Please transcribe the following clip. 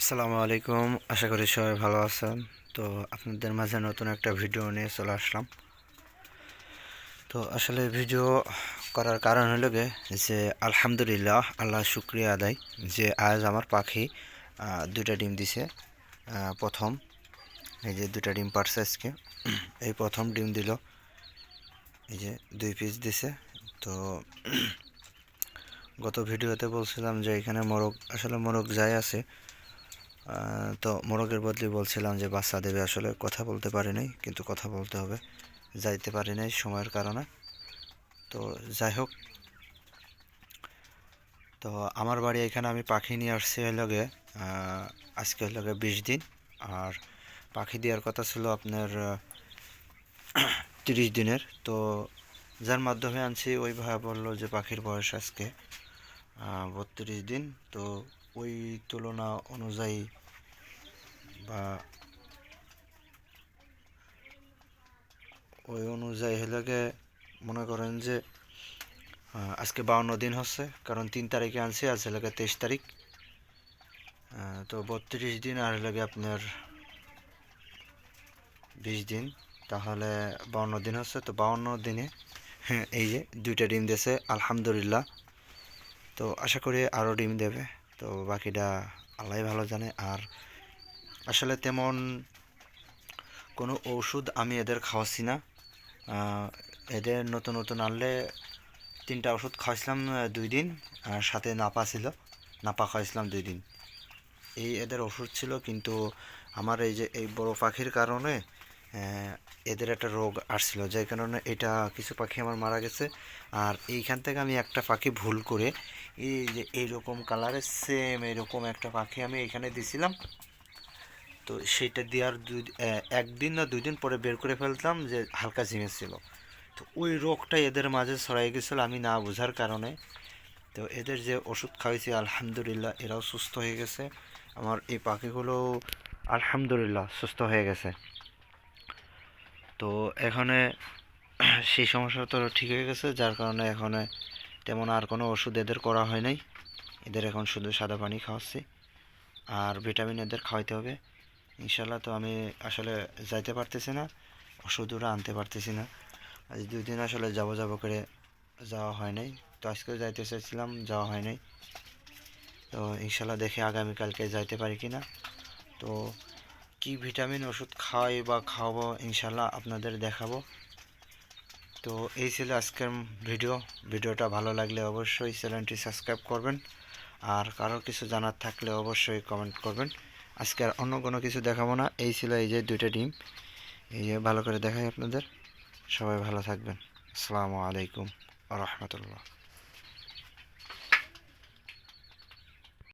আসসালামু আলাইকুম। আশা করি সবাই ভালো আছেন। তো আপনাদের মাঝে নতুন একটা ভিডিও নিয়ে চলে আসলাম। তো আসলে ভিডিও করার কারণ হলো গে যে, আলহামদুলিল্লাহ, আল্লাহ শুক্রিয়া আদায় যে, আজ আমার পাখি দুইটা ডিম দিছে। প্রথম, এই যে দুটা ডিম পারছে আজকে। এই প্রথম ডিম দিল। এই যে দুই পিস দিছে। তো গত ভিডিওতে বলছিলাম যে, এখানে মোরগ, আসলে মোরগ যাই আছে তো মোরগের বদলে বলছিলাম যে বাচ্চা দেবে আসলে, কথা বলতে পারি নাই, কিন্তু কথা বলতে হবে। যাইতে পারি নাই সময়ের কারণে। তো যাই হোক, তো আমার বাড়ি এখানে আমি পাখি নিয়ে আসছি লগে আজকে লগে বিশ দিন। আর পাখি দেওয়ার কথা ছিল আপনার তিরিশ দিনের। তো যার মাধ্যমে আনছি, ওই ভাই বলল যে পাখির বয়স আজকে বত্রিশ দিন। তো ওই তুলনা অনুযায়ী বা ওই অনুযায়ী হলে মনে করেন যে আজকে বাউন্ন দিন হচ্ছে, কারণ তিন তারিখে আনছি, আজ লাগে তেইশ তারিখ। তো বত্রিশ দিন আর লাগে আপনার বিশ দিন। তাহলে বাউন্ন দিন হচ্ছে, তো বাউন্ন দিনে এই যে দুইটা ডিম দিয়েছে, আলহামদুলিল্লাহ। তো আশা করি আরও ডিম দেবে। তো বাকিটা আল্লাহ ভালো জানে। আর আসলে তেমন কোনো ওষুধ আমি এদের খাওয়াচ্ছি না। এদের নতুন নতুন আনলে তিনটা ওষুধ খাওয়াইছিলাম দুই দিন, আর সাথে নাপা ছিল। নাপা খাওয়াইছিলাম দুই দিন। এই এদের ওষুধ ছিল, কিন্তু আমার এই যে এই বড় পাখির কারণে এদের একটা রোগ আসছিল, যে কারণে এটা কিছু পাখি আমার মারা গেছে। আর এইখান থেকে আমি একটা পাখি ভুল করে এই যে এইরকম কালারের সেম এরকম একটা পাখি আমি এখানে দিছিলাম। তো সেটা দেওয়ার দুই একদিন না দুই দিন পরে বের করে ফেলতাম যে হালকা ঝিমে ছিল। তো ওই রোগটা এদের মাঝে ছড়াই গেছিল আমি না বোঝার কারণে। তো এদের যে ওষুধ খাওয়াইছি, আলহামদুলিল্লাহ, এরাও সুস্থ হয়ে গেছে। আমার এই পাখিগুলো আলহামদুলিল্লাহ সুস্থ হয়ে গেছে। তো এখানে সেই সমস্যা তো ঠিক হয়ে গেছে, যার কারণে এখানে তেমন আর কোনো ওষুধ এদের করা হয় নাই। এদের এখন শুধু সাদা পানি খাওয়াচ্ছি। আর ভিটামিন এদের খাওয়াইতে হবে। ইনশাল্লাহ তো আমি আসলে যাইতে পারতেছি না ওষুধগুলো আনতে পারতেছি না। আজ দুই দিন আসলে যাব যাব করে যাওয়া হয় নাই। তো আজকেও যাইতে চাইছিলাম, যাওয়া হয় নাই। তো ইনশাল্লাহ দেখে আগামীকালকে যাইতে পারি কি না তো কি ভিটামিন ওষুধ খাওয়াই বা খাওয়াবো ইনশাল্লাহ আপনাদের দেখাবো। তো এই ছিল আজকের ভিডিও। ভিডিওটা ভালো লাগলে অবশ্যই চ্যানেলটি সাবস্ক্রাইব করবেন। আর কারও কিছু জানার থাকলে অবশ্যই কমেন্ট করবেন। আজকে আর অন্য কোনো কিছু দেখাবো না। এই ছিল এই যে দুইটা ডিম। এই যে ভালো করে দেখাই আপনাদের। সবাই ভালো থাকবেন। আসসালামু আলাইকুম রহমতুল্লাহ।